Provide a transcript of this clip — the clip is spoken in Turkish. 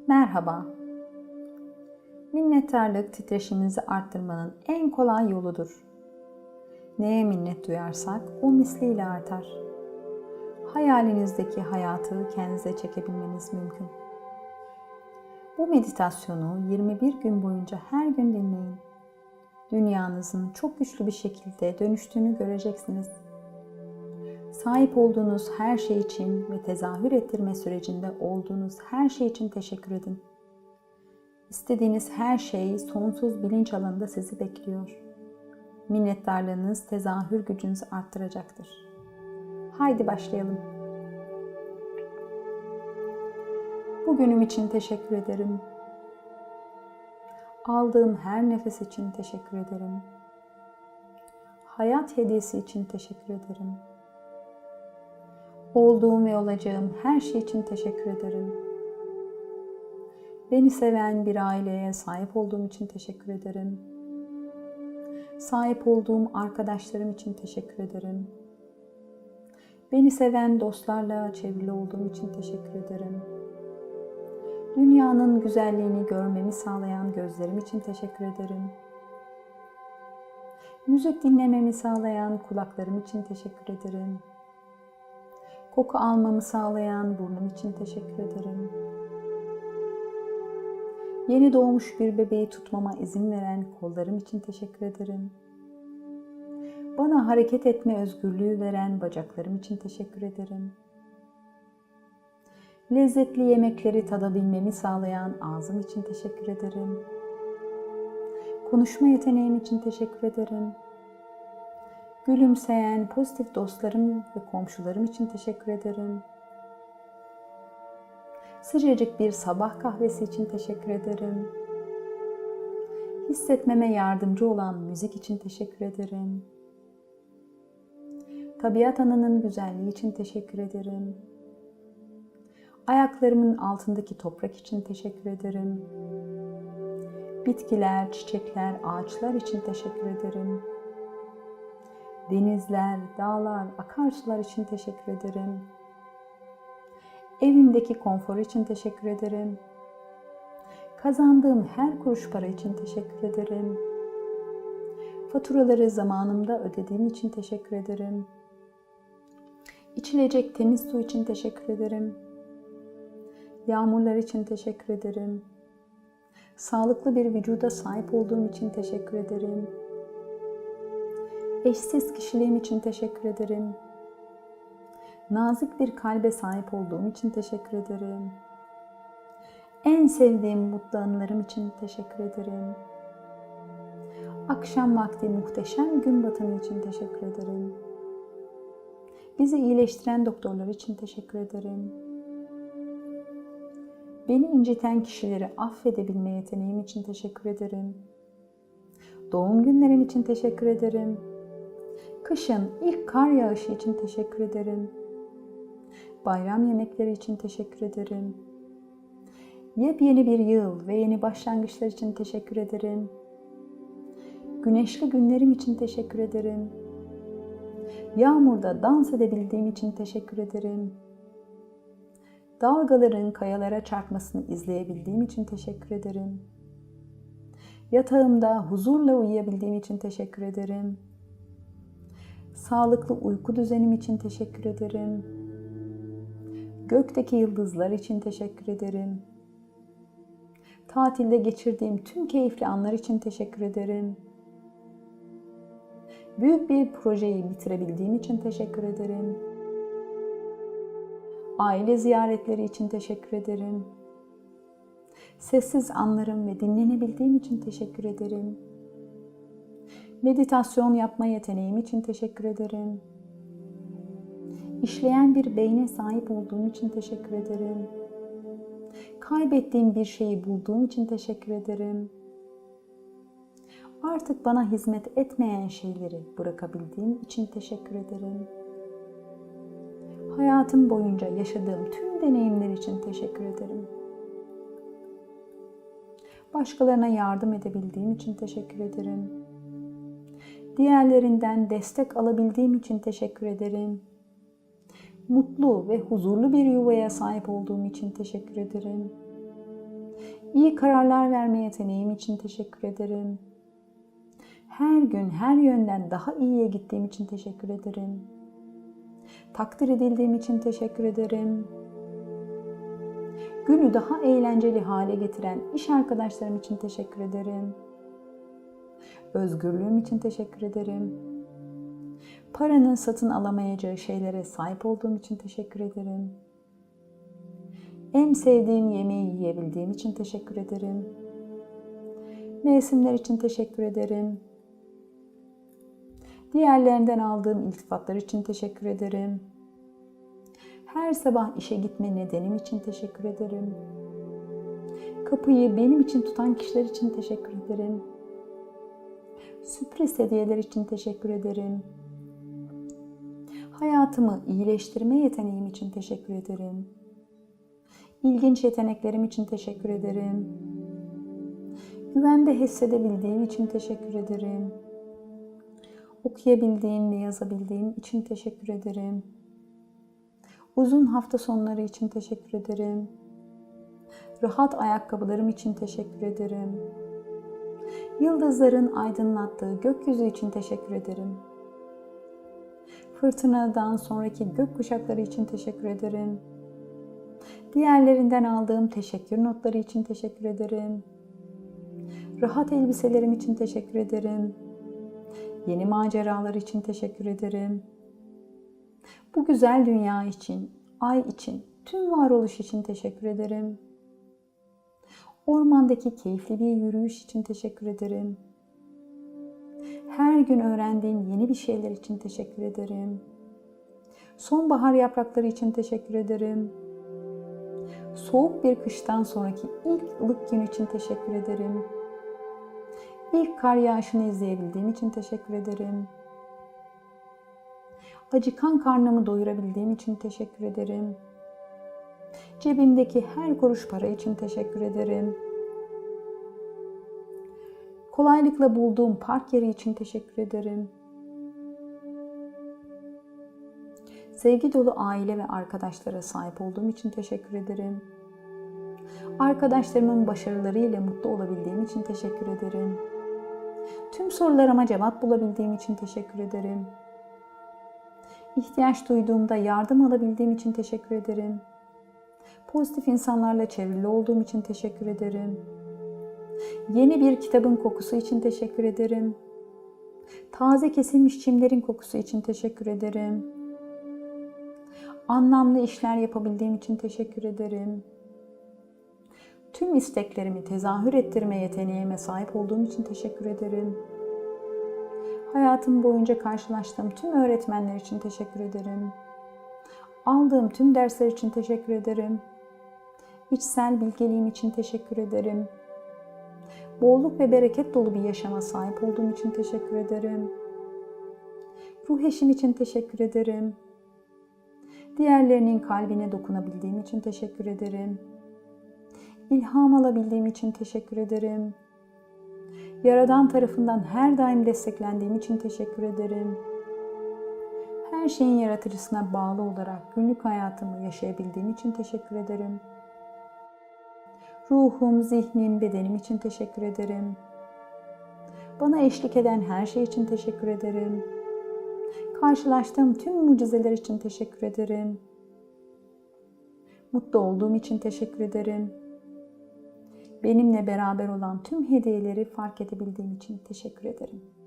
Merhaba. Minnettarlık titreşiminizi arttırmanın en kolay yoludur. Neye minnet duyarsak o misliyle artar. Hayalinizdeki hayatı kendinize çekebilmeniz mümkün. Bu meditasyonu 21 gün boyunca her gün dinleyin. Dünyanızın çok güçlü bir şekilde dönüştüğünü göreceksiniz. Sahip olduğunuz her şey için ve tezahür ettirme sürecinde olduğunuz her şey için teşekkür edin. İstediğiniz her şey sonsuz bilinç alanında sizi bekliyor. Minnettarlığınız tezahür gücünüzü arttıracaktır. Haydi başlayalım. Bugünüm için teşekkür ederim. Aldığım her nefes için teşekkür ederim. Hayat hediyesi için teşekkür ederim. Olduğum ve olacağım her şey için teşekkür ederim. Beni seven bir aileye sahip olduğum için teşekkür ederim. Sahip olduğum arkadaşlarım için teşekkür ederim. Beni seven dostlarla çevrili olduğum için teşekkür ederim. Dünyanın güzelliğini görmemi sağlayan gözlerim için teşekkür ederim. Müzik dinlememi sağlayan kulaklarım için teşekkür ederim. Koku almamı sağlayan burnum için teşekkür ederim. Yeni doğmuş bir bebeği tutmama izin veren kollarım için teşekkür ederim. Bana hareket etme özgürlüğü veren bacaklarım için teşekkür ederim. Lezzetli yemekleri tadabilmemi sağlayan ağzım için teşekkür ederim. Konuşma yeteneğim için teşekkür ederim. Gülümseyen pozitif dostlarım ve komşularım için teşekkür ederim. Sıcacık bir sabah kahvesi için teşekkür ederim. Hissetmeme yardımcı olan müzik için teşekkür ederim. Tabiat anının güzelliği için teşekkür ederim. Ayaklarımın altındaki toprak için teşekkür ederim. Bitkiler, çiçekler, ağaçlar için teşekkür ederim. Denizler, dağlar, akarsular için teşekkür ederim. Evimdeki konfor için teşekkür ederim. Kazandığım her kuruş para için teşekkür ederim. Faturaları zamanında ödediğim için teşekkür ederim. İçilecek temiz su için teşekkür ederim. Yağmurlar için teşekkür ederim. Sağlıklı bir vücuda sahip olduğum için teşekkür ederim. Eşsiz kişiliğim için teşekkür ederim. Nazik bir kalbe sahip olduğum için teşekkür ederim. En sevdiğim mutlu anılarım için teşekkür ederim. Akşam vakti muhteşem gün batımı için teşekkür ederim. Bizi iyileştiren doktorlar için teşekkür ederim. Beni inciten kişileri affedebilme yeteneğim için teşekkür ederim. Doğum günlerim için teşekkür ederim. Kışın ilk kar yağışı için teşekkür ederim. Bayram yemekleri için teşekkür ederim. Yepyeni bir yıl ve yeni başlangıçlar için teşekkür ederim. Güneşli günlerim için teşekkür ederim. Yağmurda dans edebildiğim için teşekkür ederim. Dalgaların kayalara çarpmasını izleyebildiğim için teşekkür ederim. Yatağımda huzurla uyuyabildiğim için teşekkür ederim. Sağlıklı uyku düzenim için teşekkür ederim. Gökteki yıldızlar için teşekkür ederim. Tatilde geçirdiğim tüm keyifli anlar için teşekkür ederim. Büyük bir projeyi bitirebildiğim için teşekkür ederim. Aile ziyaretleri için teşekkür ederim. Sessiz anlarım ve dinlenebildiğim için teşekkür ederim. Meditasyon yapma yeteneğim için teşekkür ederim. İşleyen bir beyne sahip olduğum için teşekkür ederim. Kaybettiğim bir şeyi bulduğum için teşekkür ederim. Artık bana hizmet etmeyen şeyleri bırakabildiğim için teşekkür ederim. Hayatım boyunca yaşadığım tüm deneyimler için teşekkür ederim. Başkalarına yardım edebildiğim için teşekkür ederim. Diğerlerinden destek alabildiğim için teşekkür ederim. Mutlu ve huzurlu bir yuvaya sahip olduğum için teşekkür ederim. İyi kararlar verme yeteneğim için teşekkür ederim. Her gün her yönden daha iyiye gittiğim için teşekkür ederim. Takdir edildiğim için teşekkür ederim. Günü daha eğlenceli hale getiren iş arkadaşlarım için teşekkür ederim. Özgürlüğüm için teşekkür ederim. Paranın satın alamayacağı şeylere sahip olduğum için teşekkür ederim. En sevdiğim yemeği yiyebildiğim için teşekkür ederim. Mevsimler için teşekkür ederim. Diğerlerinden aldığım iltifatlar için teşekkür ederim. Her sabah işe gitme nedenim için teşekkür ederim. Kapıyı benim için tutan kişiler için teşekkür ederim. Sürpriz hediyeler için teşekkür ederim. Hayatımı iyileştirme yeteneğim için teşekkür ederim. İlginç yeteneklerim için teşekkür ederim. Güvende hissedebildiğim için teşekkür ederim. Okuyabildiğim ve yazabildiğim için teşekkür ederim. Uzun hafta sonları için teşekkür ederim. Rahat ayakkabılarım için teşekkür ederim. Yıldızların aydınlattığı gökyüzü için teşekkür ederim. Fırtınadan sonraki gök kuşakları için teşekkür ederim. Diğerlerinden aldığım teşekkür notları için teşekkür ederim. Rahat elbiselerim için teşekkür ederim. Yeni maceralar için teşekkür ederim. Bu güzel dünya için, ay için, tüm varoluş için teşekkür ederim. Ormandaki keyifli bir yürüyüş için teşekkür ederim. Her gün öğrendiğim yeni bir şeyler için teşekkür ederim. Sonbahar yaprakları için teşekkür ederim. Soğuk bir kıştan sonraki ilk ılık gün için teşekkür ederim. İlk kar yağışını izleyebildiğim için teşekkür ederim. Acıkan karnımı doyurabildiğim için teşekkür ederim. Cebimdeki her kuruş para için teşekkür ederim. Kolaylıkla bulduğum park yeri için teşekkür ederim. Sevgi dolu aile ve arkadaşlara sahip olduğum için teşekkür ederim. Arkadaşlarımın başarılarıyla mutlu olabildiğim için teşekkür ederim. Tüm sorularıma cevap bulabildiğim için teşekkür ederim. İhtiyaç duyduğumda yardım alabildiğim için teşekkür ederim. Pozitif insanlarla çevrili olduğum için teşekkür ederim. Yeni bir kitabın kokusu için teşekkür ederim. Taze kesilmiş çimlerin kokusu için teşekkür ederim. Anlamlı işler yapabildiğim için teşekkür ederim. Tüm isteklerimi tezahür ettirme yeteneğime sahip olduğum için teşekkür ederim. Hayatım boyunca karşılaştığım tüm öğretmenler için teşekkür ederim. Aldığım tüm dersler için teşekkür ederim. İçsel bilgeliğim için teşekkür ederim. Bolluk ve bereket dolu bir yaşama sahip olduğum için teşekkür ederim. Ruh eşim için teşekkür ederim. Diğerlerinin kalbine dokunabildiğim için teşekkür ederim. İlham alabildiğim için teşekkür ederim. Yaradan tarafından her daim desteklendiğim için teşekkür ederim. Her şeyin yaratıcısına bağlı olarak günlük hayatımı yaşayabildiğim için teşekkür ederim. Ruhum, zihnim, bedenim için teşekkür ederim. Bana eşlik eden her şey için teşekkür ederim. Karşılaştığım tüm mucizeler için teşekkür ederim. Mutlu olduğum için teşekkür ederim. Benimle beraber olan tüm hediyeleri fark edebildiğim için teşekkür ederim.